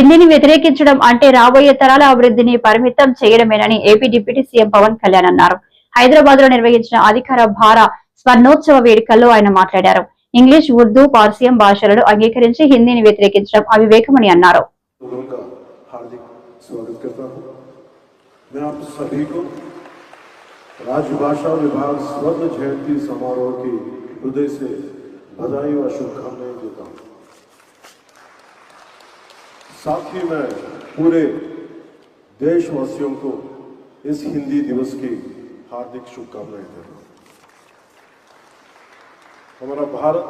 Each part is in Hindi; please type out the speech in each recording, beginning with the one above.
హిందీని వ్యతిరేకించడం అంటే రాబోయే తరాల అభివృద్ధిని పరిమితం చేయడమేనని AP deputy CM Pawan Kalyan అన్నారు హైదరాబాద్ లో నిర్వహించిన అధికార భార స్వర్ణోత్సవ వేడుకల్లో ఆయన మాట్లాడారు ఇంగ్లీష్ ఉర్దూ పార్సియం భాషలను అంగీకరించి హిందీని వ్యతిరేకించడం అవివేకమని అన్నారు लोगों का हार्दिक स्वागत करता हूं मैं आप सभी को राजभाषा विभाग स्वर्ण जयंती समारोह की हृदय से बधाई व शुभकामनाएं देता हूं साथ ही मैं पूरे देशवासियों को इस हिंदी दिवस की हार्दिक शुभकामनाएँ देता हूँ। हमारा भारत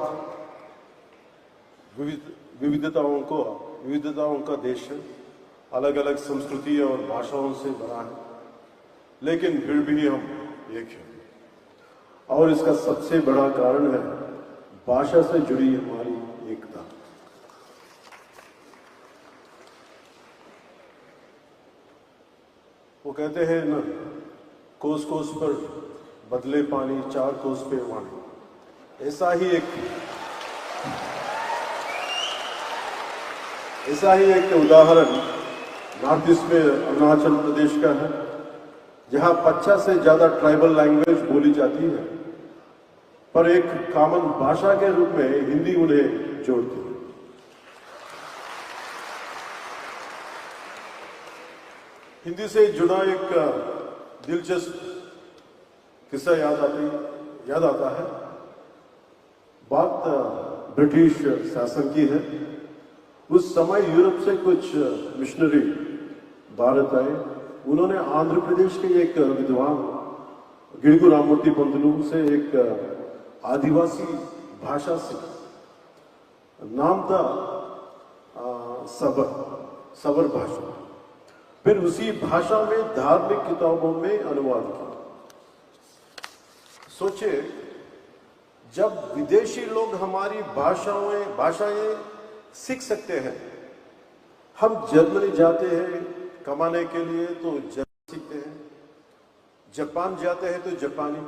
विविधताओं को, विविधताओं का देश है। अलग अलग संस्कृति और भाषाओं से बना है, लेकिन फिर भी हम एक हैं। और इसका सबसे बड़ा कारण है, भाषा से जुड़ी हमारी एकता वो कहते हैं ना कोस कोस पर बदले पानी, चार कोस पे वाणी। ऐसा ही एक, ऐसा ही एक उदाहरण नॉर्थ ईस्ट में अरुणाचल प्रदेश का है, जहाँ 50 से ज़्यादा ट्राइबल लैंग्वेज बोली जाती है, पर एक कॉमन भाषा के रूप में हिंदी उन्हें जोड़ती है। हिंदी से जुड़ा एक दिलचस्प किस्सा याद आती, याद आता है। बात ब्रिटिश शासन की है। उस समय यूरोप से कुछ मिशनरी भारत आए। उन्होंने आंध्र प्रदेश के एक विद्वान गिड़गु राममूर्ति पंतलू से एक आदिवासी भाषा से नाम था सबर सबर भाषा फिर उसी भाषा में, धार्मिक किताबों में अनुवाद किया। सोचे जब विदेशी लोग हमारी भाषाएँ भाषाएँ सीख सकते हैं, हम जर्मनी जाते हैं कमाने के लिए तो जर्मन सीखते हैं, जापान जाते हैं तो जापानी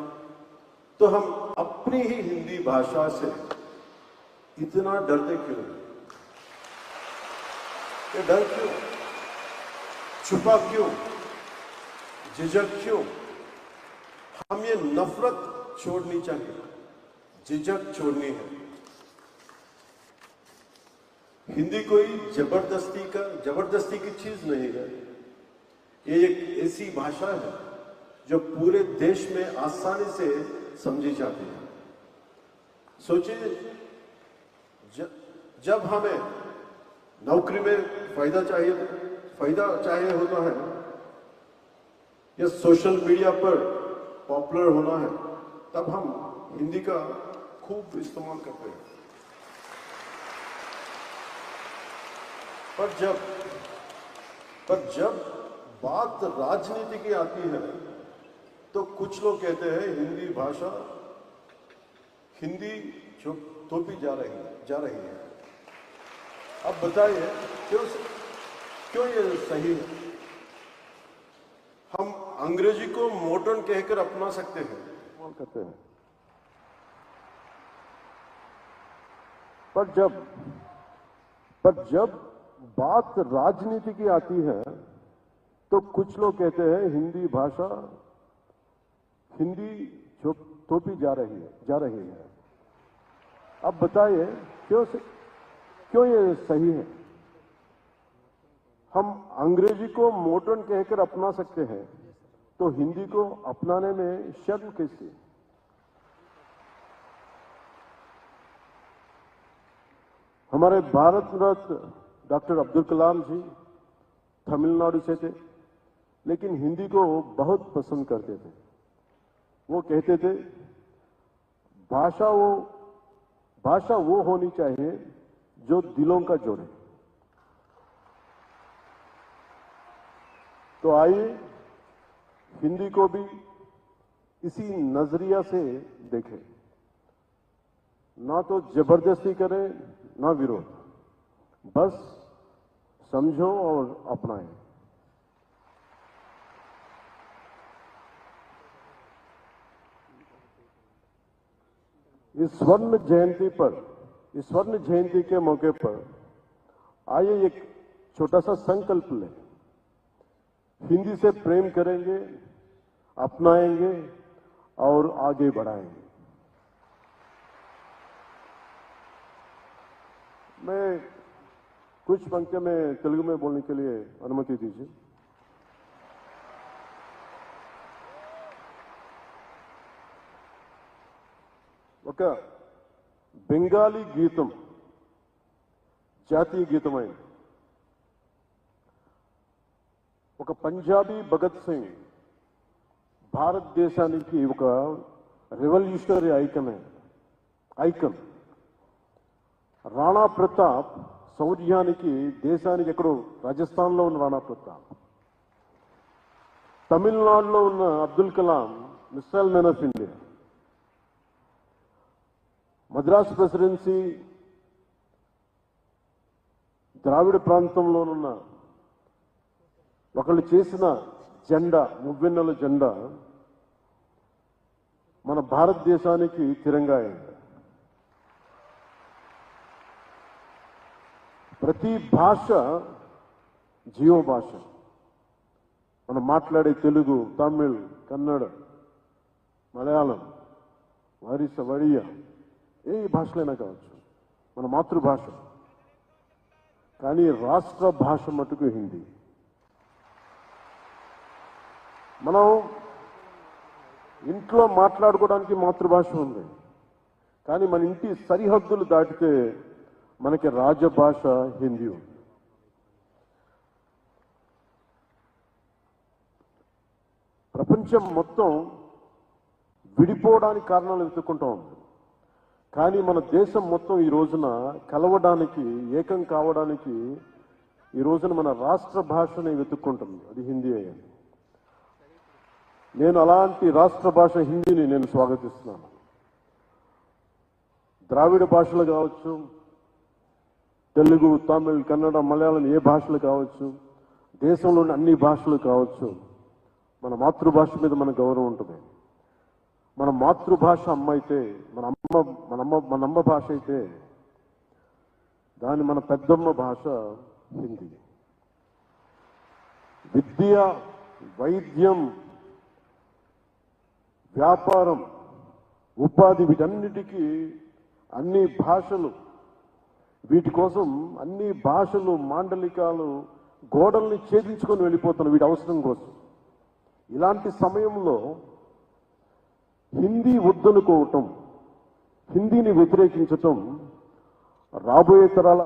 तो हम अपनी ही हिंदी भाषा से इतना डरते क्यों ये डर क्यों? छुपा क्यों? झिझक क्यों? हम ये नफरत छोड़नी चाहिए। झिझक छोड़नी है। हिंदी कोई ज़बरदस्ती का, ज़बरदस्ती की चीज़ नहीं है। ये एक ऐसी भाषा है, जो पूरे देश में आसानी से समझी जाती है। सोचिए जब हमें नौकरी में फ़ायदा चाहिए फ़ायदा चाहिए होता है। या सोशल मीडिया पर पॉपुलर होना है। तब हम हिंदी का खूब इस्तेमाल करते हैं। पर जब पर जब बात राजनीति की आती है तो कुछ लोग कहते हैं हिंदी भाषा, हिंदी जो थोपी जा रही है जा रही है। अब बताइए क्यों क्यों ये सही है? हम अंग्रेज़ी को मॉडर्न कहकर अपना सकते हैं। करते हैं? पर जब पर जब बात राजनीति की आती है तो कुछ लोग कहते हैं हिंदी भाषा हिंदी थोपी जा रही है जा रही है। अब बताइए क्यों से, क्यों ये सही है? हम अंग्रेज़ी को मॉडर्न कहकर अपना सकते हैं तो हिंदी को अपनाने में शर्म कैसी? हमारे भारत रत्न डॉक्टर अब्दुल कलाम जी तमिलनाडु से थे, लेकिन हिंदी को बहुत पसंद करते थे। वो कहते थे, भाषा वो भाषा वो होनी चाहिए जो दिलों का जोड़े तो आइए हिंदी को भी इसी नज़रिया से देखें। ना तो ज़बरदस्ती करें, ना विरोध। बस समझो और अपनाएँ। इस स्वर्ण जयंती पर, इस स्वर्ण जयंती के मौके पर आइए एक छोटा सा संकल्प लें। हिंदी से प्रेम करेंगे अपनाएंगे और आगे बढ़ाएंगे मैं कुछ पंक्तियां में तेलुगु में बोलने के लिए अनुमति दीजिए ఒక బెంగాలీ గీతం జాతీయ గీతమైంది ఒక పంజాబీ భగత్ సింగ్ భారతదేశానికి ఒక revolutionary icon icon Rana Pratap శౌర్యానికి దేశానికి ఎక్కడో రాజస్థాన్లో ఉన్న రాణా ప్రతాప్. తమిళనాడులో ఉన్న Abdul Kalam missile men of India. Madras presidency ద్రావిడ ప్రాంతంలోనున్న ఒకళ్ళు చేసిన జెండా మువ్వెన్నెల జెండా మన భారతదేశానికి తిరంగా అయింది. ప్రతి భాష జీవ భాష. మనం మాట్లాడే తెలుగు తమిళ్ కన్నడ మలయాళం వరిస వడియ ఏ భాషలైనా కావచ్చు. మన మాతృభాష. కానీ రాష్ట్ర భాష మటుకు హిందీ. మనం ఇంట్లో మాట్లాడుకోవడానికి మాతృభాష ఉంది. కానీ మన ఇంటి సరిహద్దులు దాటితే మనకి రాజభాష హిందీ ఉంది. ప్రపంచం మొత్తం విడిపోవడానికి కారణాలు వెతుక్కుంటూ ఉంది. కానీ మన దేశం మొత్తం ఈ రోజున కలవడానికి ఏకం కావడానికి ఈ రోజున మన రాష్ట్ర భాషని వెతుక్కుంటుంది. అది హిందీ అయ్యింది. నేను అలాంటి రాష్ట్ర భాష హిందీని నేను స్వాగతిస్తున్నాను. ద్రావిడ భాషలు కావచ్చు తెలుగు తమిళ్ కన్నడ మలయాళం ఏ భాషలు కావచ్చు దేశంలోని అన్ని భాషలు కావచ్చు మన మాతృభాష మీద మన గౌరవం ఉంటుంది. మన మాతృభాష అమ్మ అయితే మన అమ్మ మన అమ్మ మన అమ్మ భాష అయితే దాని మన పెద్దమ్మ భాష హిందీ. విద్య వైద్యం వ్యాపారం ఉపాధి వీటన్నిటికీ అన్ని భాషలు. వీటి కోసం అన్ని భాషలు మాండలికాలు గోడల్ని ఛేదించుకొని వెళ్ళిపోతున్నాయి వీటి అవసరం కోసం. ఇలాంటి సమయంలో హిందీ వద్దనుకోవటం హిందీని వ్యతిరేకించటం రాబోయే తరాల